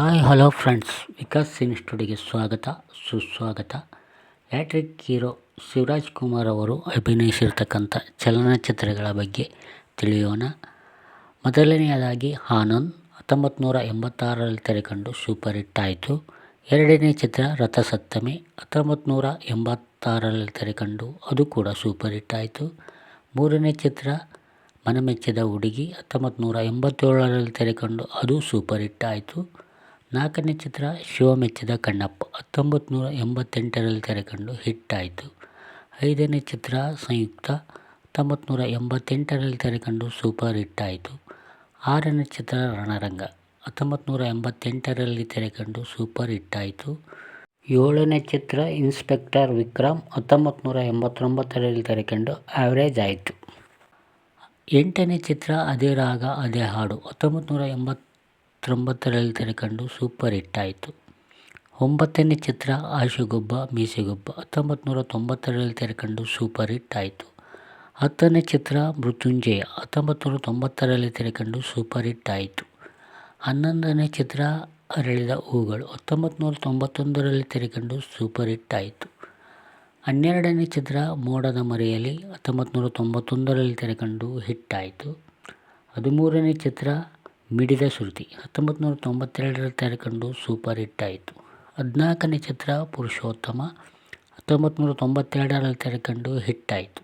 Hi, hello friends. Vikas ಸಿನ್ ಸ್ಟುಡಿಯೋಗೆ ಸ್ವಾಗತ, ಸುಸ್ವಾಗತ. ಹ್ಯಾಟ್ರಿಕ್ ಹೀರೋ ಶಿವರಾಜ್ ಕುಮಾರ್ ಅವರು ಅಭಿನಯಿಸಿರ್ತಕ್ಕಂಥ ಚಲನಚಿತ್ರಗಳ ಬಗ್ಗೆ ತಿಳಿಯೋಣ. ಮೊದಲನೆಯದಾಗಿ ಆನಂದ್ ಹತ್ತೊಂಬತ್ತು ನೂರ ಎಂಬತ್ತಾರರಲ್ಲಿ ತೆರೆಕಂಡು ಸೂಪರ್ ಹಿಟ್ ಆಯಿತು. ಎರಡನೇ ಚಿತ್ರ ರಥಸಪ್ತಮಿ ಹತ್ತೊಂಬತ್ತು ನೂರ ಎಂಬತ್ತಾರರಲ್ಲಿ ತೆರೆಕಂಡು ಅದು ಕೂಡ ಸೂಪರ್ ಹಿಟ್ ಆಯಿತು. ಮೂರನೇ ಚಿತ್ರ ಮನಮೆಚ್ಚಿದ ಹುಡುಗಿ ಹತ್ತೊಂಬತ್ತು ನೂರ ಎಂಬತ್ತೇಳರಲ್ಲಿ ತೆರೆಕಂಡು ಅದು ಸೂಪರ್ ಹಿಟ್ ಆಯಿತು. ನಾಲ್ಕನೇ ಚಿತ್ರ ಶಿವ ಮೆಚ್ಚಿದ ಕಣ್ಣಪ್ಪ. ಹತ್ತೊಂಬತ್ತು ನೂರ ಎಂಬತ್ತೆಂಟರಲ್ಲಿ ತೆರೆಕಂಡು ಹಿಟ್ ಆಯಿತು ಐದನೇ ಚಿತ್ರ ಸಂಯುಕ್ತ ಹತ್ತೊಂಬತ್ತು ನೂರ ಎಂಬತ್ತೆಂಟರಲ್ಲಿ ತೆರೆಕಂಡು ಸೂಪರ್ ಹಿಟ್ ಆಯಿತು ಆರನೇ ಚಿತ್ರ ರಣರಂಗ ಹತ್ತೊಂಬತ್ತು ನೂರ ಎಂಬತ್ತೆಂಟರಲ್ಲಿ ತೆರೆಕಂಡು ಸೂಪರ್ ಹಿಟ್ ಆಯಿತು ಏಳನೇ ಚಿತ್ರ ಇನ್ಸ್ಪೆಕ್ಟರ್ ವಿಕ್ರಮ್ ಹತ್ತೊಂಬತ್ತು ನೂರ ಎಂಬತ್ತೊಂಬತ್ತರಲ್ಲಿ ತೆರೆಕಂಡು ಆ್ಯಾವ್ರೇಜ್ ಆಯಿತು. ಎಂಟನೇ ಚಿತ್ರ ಅದೇ ರಾಗ, ಅದೇ ಹಾಡು ಹತ್ತೊಂಬತ್ತು ನೂರ ಎಂಬತ್ತೊಂಬತ್ತರಲ್ಲಿ ತೆರೆಕಂಡು ಸೂಪರ್ ಹಿಟ್ ಆಯಿತು. ಒಂಬತ್ತನೇ ಚಿತ್ರ ಆಶುಗೊಬ್ಬ, ಮೀಸೆಗೊಬ್ಬ. ಹತ್ತೊಂಬತ್ತು ನೂರ ತೊಂಬತ್ತರಲ್ಲಿ ತೆರೆಕಂಡು ಸೂಪರ್ ಹಿಟ್ ಆಯಿತು. ಹತ್ತನೇ ಚಿತ್ರ ಮೃತ್ಯುಂಜಯ. ಹತ್ತೊಂಬತ್ತು ನೂರ ತೊಂಬತ್ತರಲ್ಲಿ ತೆರೆಕಂಡು ಸೂಪರ್ ಹಿಟ್ ಆಯಿತು. ಹನ್ನೊಂದನೇ ಚಿತ್ರ ಅರಳಿದ ಹೂಗಳು. ಹತ್ತೊಂಬತ್ತು ನೂರ ತೊಂಬತ್ತೊಂದರಲ್ಲಿ ತೆರೆಕಂಡು ಸೂಪರ್ ಹಿಟ್ ಆಯಿತು. ಹನ್ನೆರಡನೇ ಚಿತ್ರ ಮೋಡದ ಮರೆಯಲ್ಲಿ ಹತ್ತೊಂಬತ್ತು ನೂರ ತೊಂಬತ್ತೊಂದರಲ್ಲಿ ತೆರೆಕಂಡು ಹಿಟ್ ಆಯಿತು. ಹದಿಮೂರನೇ ಚಿತ್ರ ಮಿಡಿದ ಶ್ರುತಿ ಹತ್ತೊಂಬತ್ತು ನೂರ ತೊಂಬತ್ತೆರಡರಲ್ಲಿ ತೆರೆಕಂಡು ಸೂಪರ್ ಹಿಟ್ ಆಯಿತು ಹದಿನಾಲ್ಕನೇ ಚಿತ್ರ ಪುರುಷೋತ್ತಮ ಹತ್ತೊಂಬತ್ತು ನೂರ ತೊಂಬತ್ತೆರಡರಲ್ಲಿ ತೆರೆಕಂಡು ಹಿಟ್ ಆಯಿತು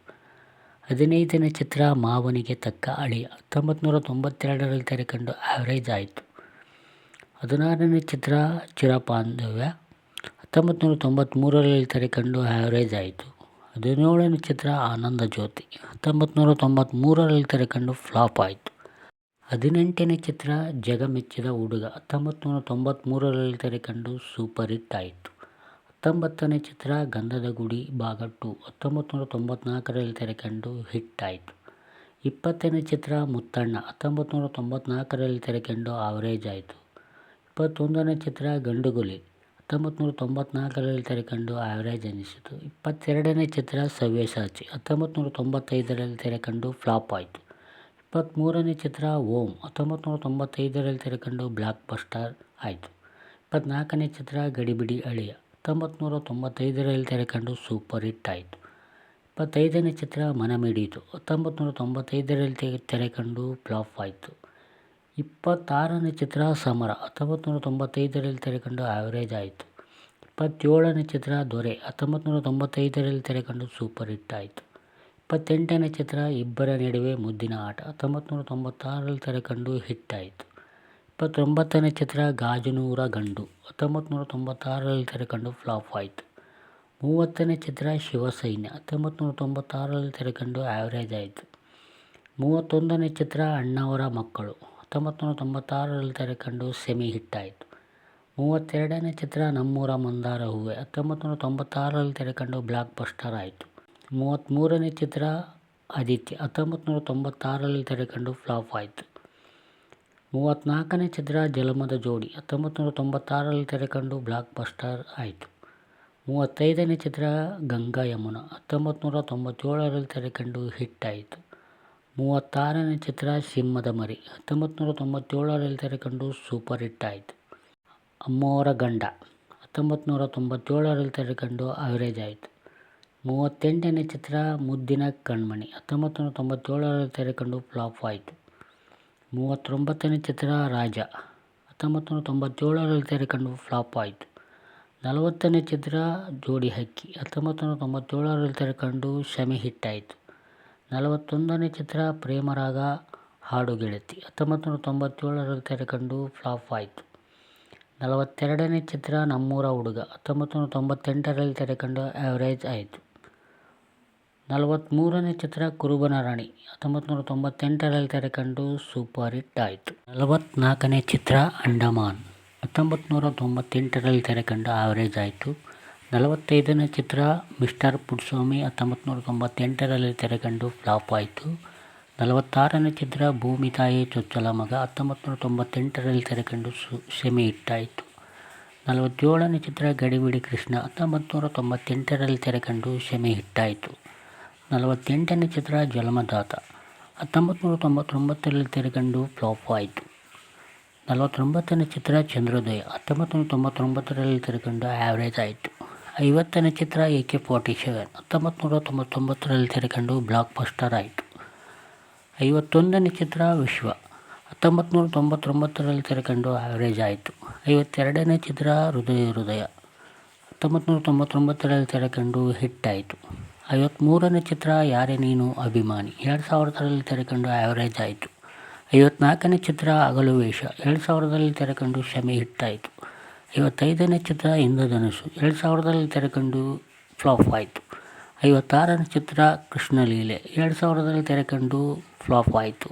ಹದಿನೈದನೇ ಚಿತ್ರ ಮಾವನಿಗೆ ತಕ್ಕ ಅಳಿ ಹತ್ತೊಂಬತ್ತು ನೂರ ತೊಂಬತ್ತೆರಡರಲ್ಲಿ ತೆರೆಕಂಡು ಆ್ಯಾವ್ರೇಜ್ ಆಯಿತು. ಹದಿನಾರನೇ ಚಿತ್ರ ಚಿರಪಾಂಧವ್ಯ ಹತ್ತೊಂಬತ್ತು ನೂರ ತೊಂಬತ್ತ್ಮೂರರಲ್ಲಿ ತೆರೆಕಂಡು ಆ್ಯಾವ್ರೇಜ್ ಆಯಿತು. ಹದಿನೇಳನೇ ಚಿತ್ರ ಆನಂದ ಜ್ಯೋತಿ ಹತ್ತೊಂಬತ್ತು ನೂರ ತೊಂಬತ್ತ್ಮೂರರಲ್ಲಿ ತೆರೆಕಂಡು ಫ್ಲಾಪ್ ಆಯಿತು. ಹದಿನೆಂಟನೇ ಚಿತ್ರ ಜಗಮೆಚ್ಚಿದ ಹುಡುಗ. ಹತ್ತೊಂಬತ್ತು ನೂರ ತೊಂಬತ್ತ್ಮೂರರಲ್ಲಿ ತೆರೆಕಂಡು ಸೂಪರ್ ಹಿಟ್ ಆಯಿತು. ಹತ್ತೊಂಬತ್ತನೇ ಚಿತ್ರ ಗಂಧದ ಗುಡಿ ಭಾಗ ಟು. ಹತ್ತೊಂಬತ್ತು ನೂರ ತೆರೆಕಂಡು ಹಿಟ್ ಆಯಿತು. ಇಪ್ಪತ್ತನೇ ಚಿತ್ರ ಮುತ್ತಣ್ಣ. ಹತ್ತೊಂಬತ್ತು ನೂರ ತೊಂಬತ್ನಾಲ್ಕರಲ್ಲಿ ತೆರೆಕಂಡು ಆವರೇಜ್ ಆಯಿತು. ಇಪ್ಪತ್ತೊಂದನೇ ಚಿತ್ರ ಗಂಡುಗುಲಿ. ಹತ್ತೊಂಬತ್ತು ನೂರ ತೊಂಬತ್ನಾಲ್ಕರಲ್ಲಿ ತೆರೆಕಂಡು ಆವರೇಜ್ ಅನ್ನಿಸಿತು. ಇಪ್ಪತ್ತೆರಡನೇ ಚಿತ್ರ ಸವ್ಯಸಾಚಿ. ಹತ್ತೊಂಬತ್ತು ನೂರ ತೊಂಬತ್ತೈದರಲ್ಲಿ ತೆರೆಕಂಡು ಫ್ಲಾಪ್ ಆಯಿತು. ಇಪ್ಪತ್ತ್ಮೂರನೇ ಚಿತ್ರ ಓಂ ಹತ್ತೊಂಬತ್ತು ನೂರ ತೊಂಬತ್ತೈದರಲ್ಲಿ ತೆರೆಕಂಡು ಬ್ಲಾಕ್ ಬಸ್ಟರ್ ಆಯಿತು. ಇಪ್ಪತ್ತ್ನಾಲ್ಕನೇ ಚಿತ್ರ ಗಡಿಬಿಡಿ ಅಳಿಯ ಹತ್ತೊಂಬತ್ತು ನೂರ ತೊಂಬತ್ತೈದರಲ್ಲಿ ತೆರೆಕಂಡು ಸೂಪರ್ ಹಿಟ್ ಆಯಿತು. ಇಪ್ಪತ್ತೈದನೇ ಚಿತ್ರ ಮನಮಿಡಿಯಿತು ಹತ್ತೊಂಬತ್ತು ನೂರ ತೊಂಬತ್ತೈದರಲ್ಲಿ ತೆರೆಕಂಡು ಫ್ಲಾಪ್ ಆಯಿತು. ಇಪ್ಪತ್ತಾರನೇ ಚಿತ್ರ ಸಮರ ಹತ್ತೊಂಬತ್ತು ನೂರ ತೊಂಬತ್ತೈದರಲ್ಲಿ ತೆರೆಕಂಡು ಆ್ಯಾವ್ರೇಜ್ ಆಯಿತು. ಇಪ್ಪತ್ತೇಳನೇ ಚಿತ್ರ ದೊರೆ ಹತ್ತೊಂಬತ್ತು ನೂರ ತೊಂಬತ್ತೈದರಲ್ಲಿ ತೆರೆಕಂಡು ಸೂಪರ್ ಹಿಟ್ ಆಯಿತು. ಇಪ್ಪತ್ತೆಂಟನೇ ಚಿತ್ರ ಇಬ್ಬರ ನಡುವೆ ಮುದ್ದಿನ ಆಟ. ಹತ್ತೊಂಬತ್ತು ನೂರ ತೊಂಬತ್ತಾರರಲ್ಲಿ ತೆರೆಕಂಡು ಹಿಟ್ ಆಯಿತು ಇಪ್ಪತ್ತೊಂಬತ್ತನೇ ಚಿತ್ರ ಗಾಜನೂರ ಗಂಡು. ಹತ್ತೊಂಬತ್ತು ನೂರ ತೊಂಬತ್ತಾರರಲ್ಲಿ ತೆರೆಕಂಡು ಫ್ಲಾಪ್ ಆಯಿತು. ಮೂವತ್ತನೇ ಚಿತ್ರ ಶಿವಸೈನ್ಯ. ಹತ್ತೊಂಬತ್ತು ನೂರ ತೊಂಬತ್ತಾರರಲ್ಲಿ ತೆರೆಕಂಡು ಆ್ಯಾವ್ರೇಜ್ ಆಯಿತು. ಮೂವತ್ತೊಂದನೇ ಚಿತ್ರ ಅಣ್ಣವರ ಮಕ್ಕಳು. ಹತ್ತೊಂಬತ್ತು ನೂರ ತೊಂಬತ್ತಾರರಲ್ಲಿ ತೆರೆಕಂಡು ಸೆಮಿ ಹಿಟ್ ಆಯಿತು. ಮೂವತ್ತೆರಡನೇ ಚಿತ್ರ ನಮ್ಮೂರ ಮಂದಾರ ಹೂವೆ. ಹತ್ತೊಂಬತ್ತು ನೂರ ತೊಂಬತ್ತಾರರಲ್ಲಿ ತೆರೆಕಂಡು ಬ್ಲಾಕ್ ಬಸ್ಟರ್ ಆಯಿತು. ಮೂವತ್ತ್ಮೂರನೇ ಚಿತ್ರ ಆದಿತ್ಯ. ಹತ್ತೊಂಬತ್ತು ನೂರ ತೊಂಬತ್ತಾರರಲ್ಲಿ ತೆರೆಕಂಡು ಫ್ಲಾಪ್ ಆಯಿತು. ಮೂವತ್ತ್ನಾಲ್ಕನೇ ಚಿತ್ರ ಜಲಮದ ಜೋಡಿ. ಹತ್ತೊಂಬತ್ತು ನೂರ ತೊಂಬತ್ತಾರರಲ್ಲಿ ತೆರೆಕಂಡು ಬ್ಲಾಕ್ ಬಸ್ಟರ್ ಆಯಿತು. ಮೂವತ್ತೈದನೇ ಚಿತ್ರ ಗಂಗಾ ಯಮುನಾ. ಹತ್ತೊಂಬತ್ತು ನೂರ ತೊಂಬತ್ತೇಳರಲ್ಲಿ ತೆರೆಕಂಡು ಹಿಟ್ ಆಯಿತು. ಮೂವತ್ತಾರನೇ ಚಿತ್ರ ಸಿಂಹದ ಮರಿ. ಹತ್ತೊಂಬತ್ತು ನೂರ ತೊಂಬತ್ತೇಳರಲ್ಲಿ ತೆರೆಕಂಡು ಸೂಪರ್ ಹಿಟ್ ಆಯಿತು. ಅಮ್ಮೋರ ಗಂಡ. ಹತ್ತೊಂಬತ್ತು ನೂರ ತೊಂಬತ್ತೇಳರಲ್ಲಿ ತೆರೆಕಂಡು ಅವರೇಜ್ ಆಯಿತು. ಮೂವತ್ತೆಂಟನೇ ಚಿತ್ರ ಮುದ್ದಿನ ಕಣ್ಮಣಿ. ಹತ್ತೊಂಬತ್ತು ನೂರ ತೊಂಬತ್ತೇಳರಲ್ಲಿ ತೆರೆಕಂಡು ಫ್ಲಾಪ್ ಆಯಿತು. ಮೂವತ್ತೊಂಬತ್ತನೇ ಚಿತ್ರ ರಾಜ. ಹತ್ತೊಂಬತ್ತು ನೂರ ತೊಂಬತ್ತೇಳರಲ್ಲಿ ತೆರೆಕಂಡು ಫ್ಲಾಪ್ ಆಯಿತು. ನಲವತ್ತನೇ ಚಿತ್ರ ಜೋಡಿ ಹಕ್ಕಿ. ಹತ್ತೊಂಬತ್ತು ನೂರ ತೊಂಬತ್ತೇಳರಲ್ಲಿ ತೆರೆಕಂಡು ಶಮಿ ಹಿಟ್ ಆಯಿತು ನಲವತ್ತೊಂದನೇ ಚಿತ್ರ ಪ್ರೇಮರಾಗ ಹಾಡು ಗೆಳತಿ ಹತ್ತೊಂಬತ್ತು ನೂರ ತೊಂಬತ್ತೇಳರಲ್ಲಿ ತೆರೆಕಂಡು ಫ್ಲಾಪ್ ಆಯಿತು. ನಲವತ್ತೆರಡನೇ ಚಿತ್ರ ನಮ್ಮೂರ ಹುಡುಗ. ಹತ್ತೊಂಬತ್ತು ನೂರ ತೊಂಬತ್ತೆಂಟರಲ್ಲಿ ತೆರೆಕಂಡು ಆ್ಯಾವ್ರೇಜ್ ಆಯಿತು. ನಲವತ್ತ್ಮೂರನೇ ಚಿತ್ರ ಕುರುಬನ ರಾಣಿ. ಹತ್ತೊಂಬತ್ತು ನೂರ ತೊಂಬತ್ತೆಂಟರಲ್ಲಿ ತೆರೆಕಂಡು ಸೂಪರ್ ಹಿಟ್ ಆಯಿತು ನಲವತ್ತ್ನಾಲ್ಕನೇ ಚಿತ್ರ ಅಂಡಮಾನ್. ಹತ್ತೊಂಬತ್ತು ನೂರ ತೊಂಬತ್ತೆಂಟರಲ್ಲಿ ತೆರೆಕಂಡು ಆವರೇಜ್ ಆಯಿತು. ನಲವತ್ತೈದನೇ ಚಿತ್ರ ಮಿಸ್ಟರ್ ಪುಟ್ಸ್ವಾಮಿ ಹತ್ತೊಂಬತ್ತು ನೂರ ತೊಂಬತ್ತೆಂಟರಲ್ಲಿ ತೆರೆಕಂಡು ಫ್ಲಾಪ್ ಆಯಿತು. ನಲವತ್ತಾರನೇ ಚಿತ್ರ ಭೂಮಿ ತಾಯಿ ಚೊಚ್ಚಲ ಮಗ ಹತ್ತೊಂಬತ್ತು ನೂರ ತೊಂಬತ್ತೆಂಟರಲ್ಲಿ ತೆರೆಕಂಡು ಸು, ಸೆಮಿ ಆಯಿತು ನಲವತ್ತೇಳನೇ ಚಿತ್ರ ಗಡಿಬಿಡಿ ಕೃಷ್ಣ ಹತ್ತೊಂಬತ್ತು ನೂರ ತೊಂಬತ್ತೆಂಟರಲ್ಲಿ ತೆರೆಕಂಡು ಸೆಮಿ ಹಿಟ್ಟಾಯಿತು. ನಲವತ್ತೆಂಟನೇ ಚಿತ್ರ ಜಲಮದಾತ ಹತ್ತೊಂಬತ್ತು ನೂರ ತೊಂಬತ್ತೊಂಬತ್ತರಲ್ಲಿ ತೆರೆಕಂಡು ಫ್ಲಾಪ್ ಆಯಿತು. ನಲವತ್ತೊಂಬತ್ತನೇ ಚಿತ್ರ ಚಂದ್ರೋದಯ. ಹತ್ತೊಂಬತ್ತು ನೂರ ತೊಂಬತ್ತೊಂಬತ್ತರಲ್ಲಿ ತೆರೆಕಂಡು ಆ್ಯಾವ್ರೇಜ್ ಆಯಿತು. ಐವತ್ತನೇ ಚಿತ್ರ ಎ ಕೆ ಫಾರ್ಟಿ ಸೆವೆನ್ ಹತ್ತೊಂಬತ್ತು ನೂರ ತೊಂಬತ್ತೊಂಬತ್ತರಲ್ಲಿ ತೆರೆಕಂಡು ಬ್ಲಾಕ್ ಬಸ್ಟರ್ ಆಯಿತು. ಐವತ್ತೊಂದನೇ ಚಿತ್ರ ವಿಶ್ವ. ಹತ್ತೊಂಬತ್ತು ನೂರ ತೊಂಬತ್ತೊಂಬತ್ತರಲ್ಲಿ ತೆರೆಕಂಡು ಆ್ಯಾವ್ರೇಜ್ ಆಯಿತು. ಐವತ್ತೆರಡನೇ ಚಿತ್ರ ಹೃದಯ ಹೃದಯ. ಹತ್ತೊಂಬತ್ತು ನೂರ ತೊಂಬತ್ತೊಂಬತ್ತರಲ್ಲಿ ತೆರೆಕಂಡು ಹಿಟ್ ಆಯಿತು. ಐವತ್ತ್ಮೂರನೇ ಚಿತ್ರ, ಯಾರೇ ನೀನು ಅಭಿಮಾನಿ. ಎರಡು ಸಾವಿರದಲ್ಲಿ ತೆರೆಕಂಡು ಆ್ಯಾವ್ರೇಜ್ ಆಯಿತು. ಐವತ್ನಾಲ್ಕನೇ ಚಿತ್ರ ಅಗಲು ವೇಷ. ಎರಡು ಸಾವಿರದಲ್ಲಿ ತೆರೆಕಂಡು ಶಮಿ ಹಿಟ್ಟಾಯಿತು. ಐವತ್ತೈದನೇ ಚಿತ್ರ ಇಂದ್ರಧನುಷು ಎರಡು ಸಾವಿರದಲ್ಲಿ ತೆರೆಕಂಡು ಫ್ಲಾಪ್ ಆಯಿತು. ಐವತ್ತಾರನೇ ಚಿತ್ರ, ಕೃಷ್ಣಲೀಲೆ. ಎರಡು ಸಾವಿರದಲ್ಲಿ ತೆರೆಕಂಡು ಫ್ಲಾಪ್ ಆಯಿತು.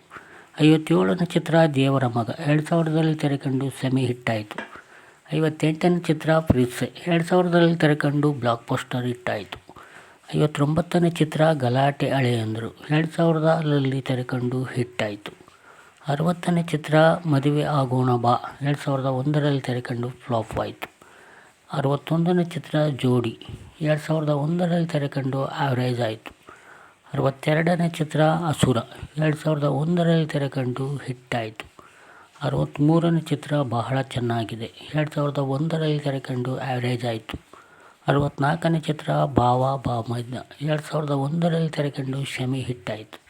ಐವತ್ತೇಳನೇ ಚಿತ್ರ, ದೇವರ ಮಗ. ಎರಡು ಸಾವಿರದಲ್ಲಿ ತೆರೆಕಂಡು ಸೆಮಿ ಹಿಟ್ಟಾಯಿತು. ಐವತ್ತೆಂಟನೇ ಚಿತ್ರ, ಪ್ರೀತ್ಸೆ. ಎರಡು ಸಾವಿರದಲ್ಲಿ ತೆರೆಕಂಡು ಬ್ಲಾಕ್ ಪೋಸ್ಟರ್ ಹಿಟ್ಟಾಯಿತು. ಐವತ್ತೊಂಬತ್ತನೇ ಚಿತ್ರ ಗಲಾಟೆ ಹಳೆಯಂದರು ಎರಡು ಸಾವಿರದಲ್ಲಿ ತೆರೆಕೊಂಡು ಹಿಟ್ಟಾಯಿತು. ಅರವತ್ತನೇ ಚಿತ್ರ ಮದುವೆ ಆಗೋಣ ಬಾ. ಎರಡು ಸಾವಿರದ ಒಂದರಲ್ಲಿ ತೆರೆಕೊಂಡು ಫ್ಲಾಪ್ ಆಯಿತು. ಅರವತ್ತೊಂದನೇ ಚಿತ್ರ ಜೋಡಿ. ಎರಡು ಸಾವಿರದ ಒಂದರಲ್ಲಿ ತೆರೆಕೊಂಡು ಆವರೇಜ್ ಆಯಿತು. ಅರವತ್ತೆರಡನೇ ಚಿತ್ರ ಅಸುರ. ಎರಡು ಸಾವಿರದ ಒಂದರಲ್ಲಿ ತೆರೆಕೊಂಡು ಹಿಟ್ಟಾಯಿತು. ಅರವತ್ತ್ಮೂರನೇ ಚಿತ್ರ ಬಹಳ ಚೆನ್ನಾಗಿದೆ. ಎರಡು ಸಾವಿರದ ಒಂದರಲ್ಲಿ ತೆರೆಕೊಂಡು ಆವರೇಜ್ ಆಯಿತು. ಅರವತ್ತ್ನಾಲ್ಕನೇ ಚಿತ್ರ ಭಾವ ಬಾಮಜ್ಞ ಎರಡು ಸಾವಿರದ ಒಂದರಲ್ಲಿ ತೆರೆಕೊಂಡು ಶಮಿ ಹಿಟ್ಟಾಯಿತು.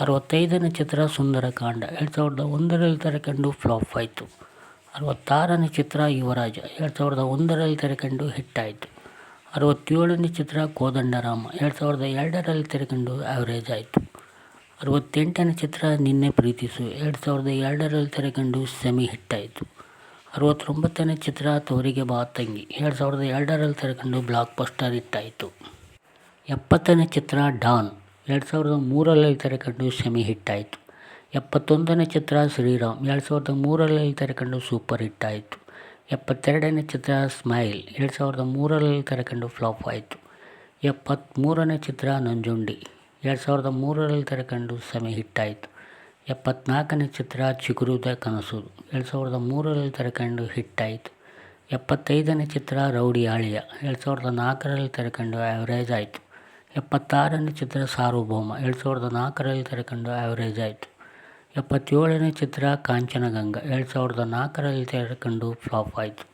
ಅರವತ್ತೈದನೇ ಚಿತ್ರ ಸುಂದರಕಾಂಡ. ಎರಡು ಸಾವಿರದ ಒಂದರಲ್ಲಿ ತೆರೆಕೊಂಡು ಫ್ಲಾಪ್ ಆಯಿತು. ಅರವತ್ತಾರನೇ ಚಿತ್ರ ಯುವರಾಜ. ಎರಡು ಸಾವಿರದ ಒಂದರಲ್ಲಿ ತೆರೆಕೊಂಡು ಹಿಟ್ಟಾಯಿತು. ಅರವತ್ತೇಳನೇ ಚಿತ್ರ ಕೋದಂಡರಾಮ. ಎರಡು ಸಾವಿರದ ಎರಡರಲ್ಲಿ ತೆರೆಕೊಂಡು ಆ್ಯಾವ್ರೇಜ್ ಆಯಿತು. ಅರವತ್ತೆಂಟನೇ ಚಿತ್ರ ನಿನ್ನೆ ಪ್ರೀತಿಸು. ಎರಡು ಸಾವಿರದ ಎರಡರಲ್ಲಿ ತೆರೆಕೊಂಡು ಸೆಮಿ ಹಿಟ್ಟಾಯಿತು. ಅರವತ್ತೊಂಬತ್ತನೇ ಚಿತ್ರ ತವರಿಗೆ ಬಾ ತಂಗಿ. ಎರಡು ಸಾವಿರದ ಎರಡರಲ್ಲಿ ತೆರೆಕೊಂಡು ಬ್ಲಾಕ್ ಬಸ್ಟರ್ ಹಿಟ್ಟಾಯಿತು ಎಪ್ಪತ್ತನೇ ಚಿತ್ರ ಡಾನ್. ಎರಡು ಸಾವಿರದ ಮೂರರಲ್ಲಿ ತೆರೆಕೊಂಡು ಸೆಮಿ ಹಿಟ್ಟಾಯಿತು. ಎಪ್ಪತ್ತೊಂದನೇ ಚಿತ್ರ ಶ್ರೀರಾಮ್. ಎರಡು ಸಾವಿರದ ಮೂರರಲ್ಲಿ ತೆರೆಕೊಂಡು ಸೂಪರ್ ಹಿಟ್ಟಾಯಿತು. ಎಪ್ಪತ್ತೆರಡನೇ ಚಿತ್ರ ಸ್ಮೈಲ್. ಎರಡು ಸಾವಿರದ ಮೂರರಲ್ಲಿ ತೆರೆಕೊಂಡು ಫ್ಲಾಪ್ ಆಯಿತು. ಎಪ್ಪತ್ತ್ಮೂರನೇ ಚಿತ್ರ ನಂಜುಂಡಿ. ಎರಡು ಸಾವಿರದ ಮೂರರಲ್ಲಿ ತೆರೆಕೊಂಡು ಸೆಮಿ ಹಿಟ್ಟಾಯಿತು. ಎಪ್ಪತ್ನಾಲ್ಕನೇ ಚಿತ್ರ ಚಿಗುರುದ ಕನಸು. ಎರಡು ಸಾವಿರದ ಮೂರರಲ್ಲಿ ಹಿಟ್ ಹಿಟ್ಟಾಯಿತು. ಎಪ್ಪತ್ತೈದನೇ ಚಿತ್ರ ರೌಡಿ ಆಳಿಯ ಎರಡು ಸಾವಿರದ ನಾಲ್ಕರಲ್ಲಿ ತೆರೆಕಂಡು ಆ್ಯಾವ್ರೇಜ್ ಆಯಿತು. ಎಪ್ಪತ್ತಾರನೇ ಚಿತ್ರ ಸಾರ್ವಭೌಮ. ಎರಡು ಸಾವಿರದ ನಾಲ್ಕರಲ್ಲಿ ತೆರೆಕಂಡು ಆ್ಯಾವ್ರೇಜ್ ಆಯಿತು. ಎಪ್ಪತ್ತೇಳನೇ ಚಿತ್ರ ಕಾಂಚನಗಂಗಾ. ಎರಡು ಸಾವಿರದ ನಾಲ್ಕರಲ್ಲಿ ತೆರೆಕಂಡು ಫ್ಲಾಪ್ ಆಯಿತು.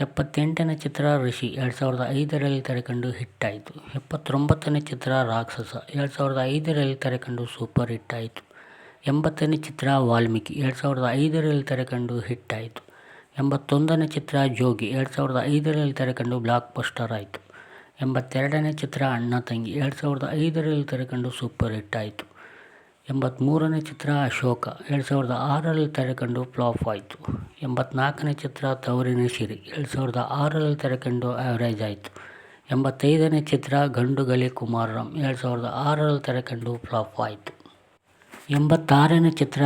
ಎಪ್ಪತ್ತೆಂಟನೇ ಚಿತ್ರ ಋಷಿ ಎರಡು ಸಾವಿರದ ಐದರಲ್ಲಿ ತೆರೆಕಂಡು ಹಿಟ್ಟಾಯಿತು. ಎಪ್ಪತ್ತೊಂಬತ್ತನೇ ಚಿತ್ರ ರಾಕ್ಷಸ. ಎರಡು ಸಾವಿರದ ಐದರಲ್ಲಿ ತೆರೆಕಂಡು ಸೂಪರ್ ಹಿಟ್ಟಾಯಿತು ಎಂಬತ್ತನೇ ಚಿತ್ರ ವಾಲ್ಮೀಕಿ. ಎರಡು ಸಾವಿರದ ಐದರಲ್ಲಿ ತೆರೆಕಂಡು ಹಿಟ್ಟಾಯಿತು. ಎಂಬತ್ತೊಂದನೇ ಚಿತ್ರ ಜೋಗಿ. ಎರಡು ಸಾವಿರದ ಐದರಲ್ಲಿ ತೆರೆಕಂಡು ಬ್ಲಾಕ್ ಪೋಸ್ಟರ್ ಆಯಿತು. ಎಂಬತ್ತೆರಡನೇ ಚಿತ್ರ ಅಣ್ಣ ತಂಗಿ. ಎರಡು ಸಾವಿರದ ಐದರಲ್ಲಿ ತೆರೆಕಂಡು ಸೂಪರ್ ಹಿಟ್ ಆಯಿತು. ಎಂಬತ್ತ್ಮೂರನೇ ಚಿತ್ರ ಅಶೋಕ. ಎರಡು ಸಾವಿರದ ಆರರಲ್ಲಿ ತೆರೆಕಂಡು ಫ್ಲಾಪ್ ಆಯಿತು. ಎಂಬತ್ನಾಲ್ಕನೇ ಚಿತ್ರ ತವರಿನ ಸಿರಿ. ಎರಡು ಸಾವಿರದ ಆರರಲ್ಲಿ ತೆರೆಕಂಡು ಆ್ಯಾವ್ರೇಜ್ ಆಯಿತು. ಎಂಬತ್ತೈದನೇ ಚಿತ್ರ ಗಂಡುಗಲಿ ಕುಮಾರರಾಮ್. ಎರಡು ಸಾವಿರದ ಆರರಲ್ಲಿ ತೆರೆಕಂಡು ಫ್ಲಾಪ್ ಆಯಿತು. ಎಂಬತ್ತಾರನೇ ಚಿತ್ರ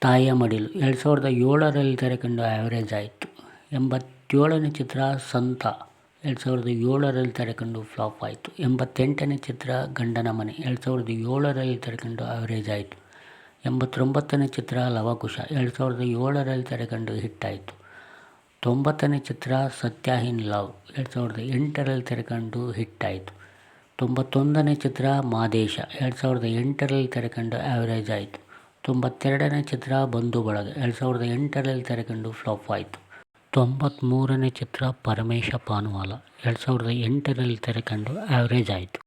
ತಾಯಿಯ ಮಡಿಲು ಎರಡು ಸಾವಿರದ ಏಳರಲ್ಲಿ ತೆರೆಕೊಂಡು ಆ್ಯಾವ್ರೇಜ್ ಆಯಿತು. ಎಂಬತ್ತೇಳನೇ ಚಿತ್ರ ಸಂತ. ಎರಡು ಸಾವಿರದ ಏಳರಲ್ಲಿ ತೆರೆಕೊಂಡು ಫ್ಲಾಪ್ ಆಯಿತು. ಎಂಬತ್ತೆಂಟನೇ ಚಿತ್ರ ಗಂಡನ ಮನೆ. ಎರಡು ಸಾವಿರದ ಏಳರಲ್ಲಿ ತೆರೆಕಂಡು ಆವರೇಜ್ ಆಯಿತು. ಎಂಬತ್ತೊಂಬತ್ತನೇ ಚಿತ್ರ ಲವಕುಶ. ಎರಡು ಸಾವಿರದ ಏಳರಲ್ಲಿ ಹಿಟ್ ಹಿಟ್ಟಾಯಿತು ತೊಂಬತ್ತನೇ ಚಿತ್ರ ಸತ್ಯಾಹೀನ್ ಲವ್. ಎರಡು ಸಾವಿರದ ಎಂಟರಲ್ಲಿ ಹಿಟ್ ಹಿಟ್ಟಾಯಿತು ತೊಂಬತ್ತೊಂದನೇ ಚಿತ್ರ ಮಾದೇಶ. ಎರಡು ಸಾವಿರದ ಎಂಟರಲ್ಲಿ ತೆರೆಕೊಂಡು ಆ್ಯಾವ್ರೇಜ್ ಆಯಿತು. ತೊಂಬತ್ತೆರಡನೇ ಚಿತ್ರ ಬಂಧು ಬಳಗ. ಎರಡು ಸಾವಿರದ ಎಂಟರಲ್ಲಿ ತೆರೆಕೊಂಡು ಫ್ಲಾಪ್ ಆಯಿತು. ತೊಂಬತ್ತ್ಮೂರನೇ ಚಿತ್ರ ಪರಮೇಶ ಪಾನುವಾಲ. ಎರಡು ಸಾವಿರದ ಎಂಟರಲ್ಲಿ ತೆರೆಕೊಂಡು ಆ್ಯಾವ್ರೇಜ್ ಆಯಿತು.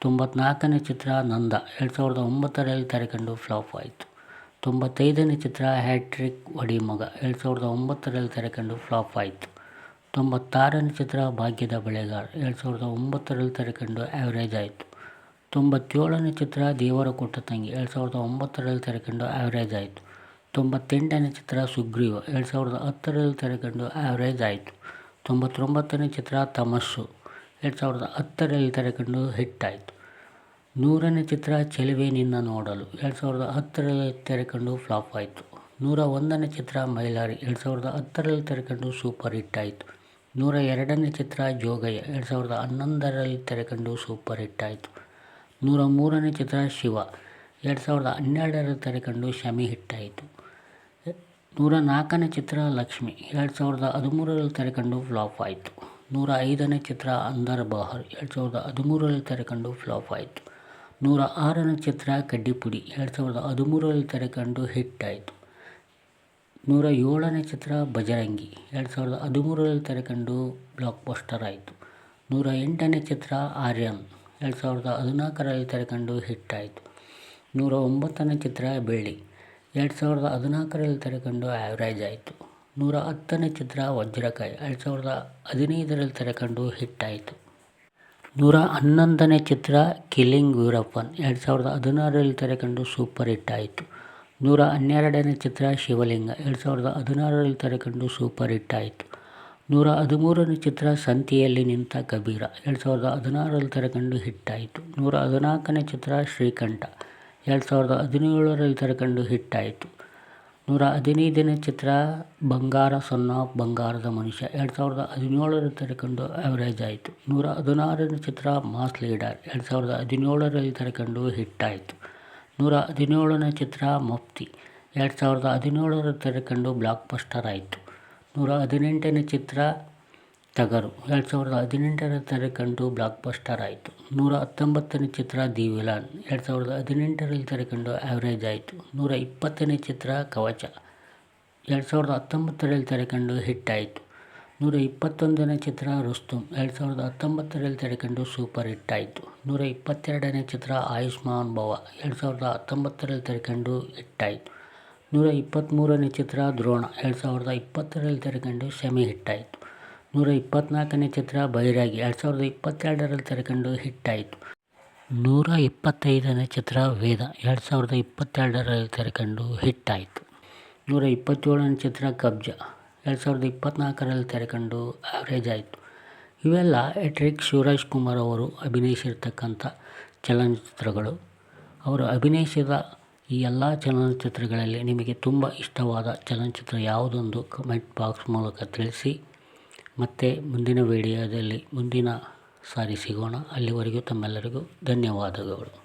ತೊಂಬತ್ನಾಲ್ಕನೇ ಚಿತ್ರ ನಂದ. ಎರಡು ಸಾವಿರದ ಒಂಬತ್ತರಲ್ಲಿ ತೆರೆಕೊಂಡು ಫ್ಲಾಪ್ ಆಯಿತು. ತೊಂಬತ್ತೈದನೇ ಚಿತ್ರ ಹ್ಯಾಟ್ರಿಕ್ ಒಡಿಮಗ. ಎರಡು ಸಾವಿರದ ಒಂಬತ್ತರಲ್ಲಿ ತೆರೆಕೊಂಡು ಫ್ಲಾಪ್ ಆಯಿತು. ತೊಂಬತ್ತಾರನೇ ಚಿತ್ರ ಭಾಗ್ಯದ ಬೆಳೆಗಾರ. ಎರಡು ಸಾವಿರದ ಒಂಬತ್ತರಲ್ಲಿ ತೆರೆಕಂಡು ಆ್ಯಾವ್ರೇಜ್ ಆಯಿತು. ತೊಂಬತ್ತೇಳನೇ ಚಿತ್ರ ದೇವರ ಕೊಟ್ಟ ತಂಗಿ. ಎರಡು ಸಾವಿರದ ಒಂಬತ್ತರಲ್ಲಿ ತೆರೆಕೊಂಡು ಆ್ಯಾವ್ರೇಜ್ ಆಯಿತು. ತೊಂಬತ್ತೆಂಟನೇ ಚಿತ್ರ ಸುಗ್ರೀವ. ಎರಡು ಸಾವಿರದ ಹತ್ತರಲ್ಲಿ ತೆರೆಕಂಡು ಆ್ಯಾವ್ರೇಜ್ ಆಯಿತು. ತೊಂಬತ್ತೊಂಬತ್ತನೇ ಚಿತ್ರ ತಮಸ್ಸು. ಎರಡು ಸಾವಿರದ ಹತ್ತರಲ್ಲಿ ತೆರೆಕೊಂಡು ಹಿಟ್ಟಾಯಿತು. ನೂರನೇ ಚಿತ್ರ ಚೆಲುವೆ ನಿನ್ನ ನೋಡಲು. ಎರಡು ಸಾವಿರದ ಹತ್ತರಲ್ಲಿ ತೆರೆಕೊಂಡು ಫ್ಲಾಪ್ ಆಯಿತು. ನೂರ ಒಂದನೇ ಚಿತ್ರ ಮೈಲಾರಿ. ಎರಡು ಸಾವಿರದ ಹತ್ತರಲ್ಲಿ ತೆರೆಕೊಂಡು ಸೂಪರ್ ಹಿಟ್ಟಾಯಿತು ನೂರ ಎರಡನೇ ಚಿತ್ರ ಜೋಗಯ್ಯ, ಎರಡು ಸಾವಿರದ ಹನ್ನೊಂದರಲ್ಲಿ ತೆರೆಕೊಂಡು ಸೂಪರ್ ಹಿಟ್ಟಾಯಿತು ನೂರ ಮೂರನೇ ಚಿತ್ರ ಶಿವ, ಎರಡು ಸಾವಿರದ ಹನ್ನೆರಡರಲ್ಲಿ ತೆರೆಕೊಂಡು ಶಮಿ ಹಿಟ್ಟಾಯಿತು ನೂರ ನಾಲ್ಕನೇ ಚಿತ್ರ ಲಕ್ಷ್ಮಿ, ಎರಡು ಸಾವಿರದ ಹದಿಮೂರರಲ್ಲಿ ತೆರೆಕೊಂಡು ಫ್ಲಾಪ್ ಆಯಿತು. ನೂರ ಐದನೇ ಚಿತ್ರ ಅಂದರ್ ಬಹರ್, ಎರಡು ಸಾವಿರದ ಹದಿಮೂರರಲ್ಲಿ ತೆರೆಕಂಡು ಫ್ಲಾಪ್ ಆಯಿತು. ನೂರ ಆರನೇ ಚಿತ್ರ ಕಡ್ಡಿಪುಡಿ, ಎರಡು ಸಾವಿರದ ಹದಿಮೂರರಲ್ಲಿ ತೆರೆಕೊಂಡು ಹಿಟ್ ಆಯಿತು. ನೂರ ಏಳನೇ ಚಿತ್ರ ಬಜರಂಗಿ ಎರಡು ಸಾವಿರದ ಹದಿಮೂರರಲ್ಲಿ ತೆರೆಕಂಡು ಬ್ಲಾಕ್ ಪೋಸ್ಟರ್ ಆಯಿತು. ನೂರ ಎಂಟನೇ ಚಿತ್ರ ಆರ್ಯನ್. ಎರಡು ಸಾವಿರದ ಹದಿನಾಲ್ಕರಲ್ಲಿ ತೆರೆಕಂಡು ಹಿಟ್ ಆಯಿತು. ನೂರ ಒಂಬತ್ತನೇ ಚಿತ್ರ ಬೆಳ್ಳಿ. ಎರಡು ಸಾವಿರದ ಹದಿನಾಲ್ಕರಲ್ಲಿ ತೆರೆಕಂಡು ಆ್ಯಾವ್ರೇಜ್ ಆಯಿತು. ನೂರ ಹತ್ತನೇ ಚಿತ್ರ ವಜ್ರಕಾಯಿ. ಎರಡು ಸಾವಿರದ ಹದಿನೈದರಲ್ಲಿ ತೆರೆಕಂಡು ಹಿಟ್ ಆಯಿತು. ನೂರ ಹನ್ನೊಂದನೇ ಚಿತ್ರ ಕಿಲ್ಲಿಂಗ್ ವೀರಪ್ಪನ್. ಎರಡು ಸಾವಿರದ ಹದಿನಾರರಲ್ಲಿ ತೆರೆಕಂಡು ಸೂಪರ್ ಹಿಟ್ ಆಯಿತು. ನೂರ ಹನ್ನೆರಡನೇ ಚಿತ್ರ ಶಿವಲಿಂಗ. ಎರಡು ಸಾವಿರದ ಹದಿನಾರರಲ್ಲಿ ತೆರೆಕಂಡು ಸೂಪರ್ ಹಿಟ್ ಆಯಿತು. ನೂರ ಹದಿಮೂರನೇ ಚಿತ್ರ ಸಂತಿಯಲ್ಲಿ ನಿಂತ ಕಬೀರ ಎರಡು ಸಾವಿರದ ಹದಿನಾರರಲ್ಲಿ ತೆರೆಕಂಡು ಹಿಟ್ ಆಯಿತು. ನೂರ ಹದಿನಾಲ್ಕನೇ ಚಿತ್ರ ಶ್ರೀಕಂಠ. ಎರಡು ಸಾವಿರದ ಹದಿನೇಳರಲ್ಲಿ ತೆರೆಕಂಡು ಹಿಟ್ ಆಯಿತು. ನೂರ ಹದಿನೈದನೇ ಚಿತ್ರ ಬಂಗಾರ ಸೊನ್ನ ಬಂಗಾರದ ಮನುಷ್ಯ. ಎರಡು ಸಾವಿರದ ಹದಿನೇಳರಲ್ಲಿ ತೆರೆಕಂಡು ಅವರೇಜ್ ಆಯಿತು. ನೂರ ಹದಿನಾರನೇ ಚಿತ್ರ ಮಾಸ್ ಲೀಡರ್ ಎರಡು ಸಾವಿರದ ಹದಿನೇಳರಲ್ಲಿ ತೆರೆಕಂಡು ಹಿಟ್ ಆಯಿತು. ನೂರ ಹದಿನೇಳನೇ ಚಿತ್ರ ಮುಫ್ತಿ ಎರಡು ಸಾವಿರದ ಹದಿನೇಳರಲ್ಲಿ ತೆರೆಕಂಡು ಬ್ಲಾಕ್ ಬಸ್ಟರ್ ಆಯಿತು. ನೂರ ಹದಿನೆಂಟನೇ ಚಿತ್ರ ತಗರು ಎರಡು ಸಾವಿರದ ಹದಿನೆಂಟರ ತೆರೆಕಂಡು ಬ್ಲಾಕ್ ಬಸ್ಟರ್ ಆಯಿತು. ನೂರ ಹತ್ತೊಂಬತ್ತನೇ ಚಿತ್ರ ದಿ ವಿಲಾನ್ ಎರಡು ಸಾವಿರದ ಹದಿನೆಂಟರಲ್ಲಿ ತೆರೆಕಂಡು ಆ್ಯಾವ್ರೇಜ್ ಆಯಿತು. ನೂರ ಇಪ್ಪತ್ತನೇ ಚಿತ್ರ ಕವಚ. ಎರಡು ಸಾವಿರದ ಹತ್ತೊಂಬತ್ತರಲ್ಲಿ ತೆರೆಕಂಡು ಹಿಟ್ ಆಯಿತು. ನೂರ ಇಪ್ಪತ್ತೊಂದನೇ ಚಿತ್ರ ರುಸ್ತುಮ್ ಎರಡು ಸಾವಿರದ ಹತ್ತೊಂಬತ್ತರಲ್ಲಿ ತೆರೆಕಂಡು ಸೂಪರ್ ಹಿಟ್ ಆಯಿತು. ನೂರ ಇಪ್ಪತ್ತೆರಡನೇ ಚಿತ್ರ ಆಯುಷ್ಮಾನ್ ಭವ. ಎರಡು ಸಾವಿರದ ಹತ್ತೊಂಬತ್ತರಲ್ಲಿ ತೆರೆಕಂಡು ಹಿಟ್ ಆಯಿತು. ನೂರ ಇಪ್ಪತ್ತ್ಮೂರನೇ ಚಿತ್ರ ದ್ರೋಣ. ಎರಡು ಸಾವಿರದ ಇಪ್ಪತ್ತರಲ್ಲಿ ತೆರೆಕಂಡು ಸೆಮಿ ಹಿಟ್ ಆಯಿತು. ನೂರ ಇಪ್ಪತ್ತ್ನಾಲ್ಕನೇ ಚಿತ್ರ ಬೈರಾಗಿ. ಎರಡು ಸಾವಿರದ ಇಪ್ಪತ್ತೆರಡರಲ್ಲಿ ತೆರೆಕಂಡು ಹಿಟ್ ಆಯಿತು. ನೂರ ಇಪ್ಪತ್ತೈದನೇ ಚಿತ್ರ ವೇದ. ಎರಡು ಸಾವಿರದ ಇಪ್ಪತ್ತೆರಡರಲ್ಲಿ ತೆರೆಕಂಡು ಹಿಟ್ ಆಯಿತು. ನೂರ ಇಪ್ಪತ್ತೇಳನೇ ಚಿತ್ರ ಕಬ್ಜ. ಎರಡು ಸಾವಿರದ ಇಪ್ಪತ್ತ್ನಾಲ್ಕರಲ್ಲಿ ತೆರೆಕಂಡು ಆವ್ರೇಜ್ ಆಯಿತು. ಇವೆಲ್ಲ ಎಟ್ರಿಕ್ ಶಿವರಾಜ್ ಕುಮಾರ್ ಅವರು ಅಭಿನಯಿಸಿರ್ತಕ್ಕಂಥ ಚಲನಚಿತ್ರಗಳು. ಅವರು ಅಭಿನಯಿಸಿದ ಈ ಎಲ್ಲ ಚಲನಚಿತ್ರಗಳಲ್ಲಿ ನಿಮಗೆ ತುಂಬ ಇಷ್ಟವಾದ ಚಲನಚಿತ್ರ ಯಾವುದೊಂದು ಕಮೆಂಟ್ ಬಾಕ್ಸ್ ಮೂಲಕ ತಿಳಿಸಿ. ಮತ್ತು ಮುಂದಿನ ವಿಡಿಯೋದಲ್ಲಿ ಮುಂದಿನ ಸಾರಿ ಸಿಗೋಣ. ಅಲ್ಲಿವರೆಗೂ ತಮ್ಮೆಲ್ಲರಿಗೂ ಧನ್ಯವಾದಗಳು.